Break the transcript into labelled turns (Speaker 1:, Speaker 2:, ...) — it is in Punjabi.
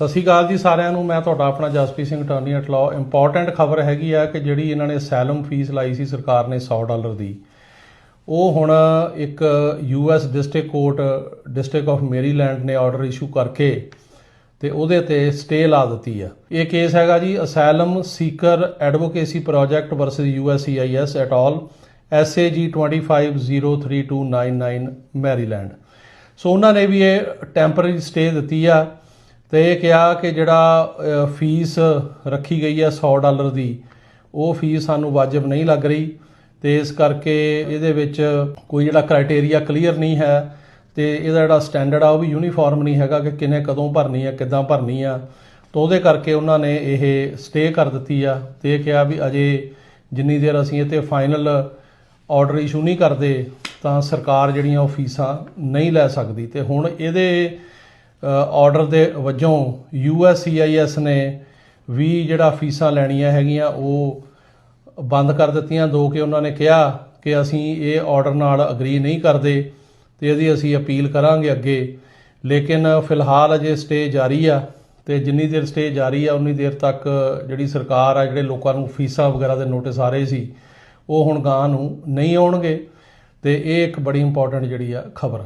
Speaker 1: ਸਤਿ ਸ਼੍ਰੀ ਅਕਾਲ ਜੀ ਸਾਰਿਆਂ ਨੂੰ। ਮੈਂ ਤੁਹਾਡਾ ਆਪਣਾ Jaspreet Singh attorney at law important ਖਬਰ ਹੈਗੀ ਆ ਕਿ ਜਿਹੜੀ ਇਹਨਾਂ ਨੇ ਸੈਲਮ ਫੀਸ ਲਾਈ ਸੀ ਸਰਕਾਰ ਨੇ 100 ਡਾਲਰ ਦੀ, ਉਹ ਹੁਣ ਇੱਕ US district court district of Maryland ਨੇ ਆਰਡਰ ਇਸ਼ੂ ਕਰਕੇ ਤੇ ਉਹਦੇ ਤੇ ਸਟੇ ਲਾ ਦਿੱਤੀ ਆ। ਇਹ ਕੇਸ ਹੈਗਾ ਜੀ asylum seeker advocacy project versus USCIS et al SAG 25032999 Maryland so ਉਹਨਾਂ ਨੇ ਵੀ ਇਹ ਟੈਂਪਰੇਰੀ ਸਟੇ ਦਿੱਤੀ ਆ। ਤੇ ਇਹ ਕਿਹਾ ਕਿ ਜਿਹੜਾ ਫੀਸ ਰੱਖੀ ਗਈ ਹੈ 100 ਡਾਲਰ ਦੀ, ਉਹ ਫੀਸ ਸਾਨੂੰ ਵਾਜਬ ਨਹੀਂ ਲੱਗ ਰਹੀ ਤੇ ਇਸ ਕਰਕੇ ਇਹਦੇ ਵਿੱਚ ਕੋਈ ਜਿਹੜਾ ਕ੍ਰਾਈਟੇਰੀਆ ਕਲੀਅਰ ਨਹੀਂ ਹੈ ਤੇ ਇਹਦਾ ਜਿਹੜਾ ਸਟੈਂਡਰਡ ਆ ਉਹ ਵੀ ਯੂਨੀਫਾਰਮ ਨਹੀਂ ਹੈਗਾ ਕਿ ਕਿਨੇ ਕਦੋਂ ਭਰਨੀ ਆ ਕਿੱਦਾਂ ਭਰਨੀ ਆ। ਤਾਂ ਉਹਦੇ ਕਰਕੇ ਉਹਨਾਂ ਨੇ ਇਹ ਸਟੇ ਕਰ ਦਿੱਤੀ ਆ ਤੇ ਇਹ ਕਿਹਾ ਵੀ ਅਜੇ ਜਿੰਨੀ ਦੇਰ ਅਸੀਂ ਇਹ ਤੇ ਫਾਈਨਲ ਆਰਡਰ ਇਸ਼ੂ ਨਹੀਂ ਕਰਦੇ ਤਾਂ ਸਰਕਾਰ ਜਿਹੜੀਆਂ ਉਹ ਫੀਸਾਂ ਨਹੀਂ ਲੈ ਸਕਦੀ ਤੇ ਹੁਣ ਇਹਦੇ ਆਰਡਰ ਦੇ ਵਜੋਂ ਯੂਐਸਸੀਆਈਐਸ ਨੇ ਵੀ ਜਿਹੜਾ ਫੀਸਾਂ ਲੈਣੀਆਂ ਹੈਗੀਆਂ ਉਹ ਬੰਦ ਕਰ ਦਿੱਤੀਆਂ, ਦੋ ਕਿ ਉਹਨਾਂ ਨੇ ਕਿਹਾ ਕਿ ਅਸੀਂ ਇਹ ਆਰਡਰ ਨਾਲ ਅਗਰੀ ਨਹੀਂ ਕਰਦੇ ਤੇ ਇਹਦੀ ਅਸੀਂ ਅਪੀਲ ਕਰਾਂਗੇ ਅੱਗੇ। ਲੇਕਿਨ ਫਿਲਹਾਲ ਅਜੇ ਸਟੇ ਜਾਰੀ ਆ ਤੇ ਜਿੰਨੀ ਦੇਰ ਸਟੇ ਜਾਰੀ ਆ, ਉਨੀ ਦੇਰ ਤੱਕ ਜਿਹੜੀ ਸਰਕਾਰ ਆ, ਜਿਹੜੇ ਲੋਕਾਂ ਨੂੰ ਫੀਸਾਂ ਵਗੈਰਾ ਦੇ ਨੋਟਿਸ ਆ ਰਹੇ ਸੀ, ਉਹ ਹੁਣ ਗਾਂ ਨੂੰ ਨਹੀਂ ਆਉਣਗੇ। ਤੇ ਇਹ ਇੱਕ ਬੜੀ ਇੰਪੋਰਟੈਂਟ ਜਿਹੜੀ ਆ ਖਬਰ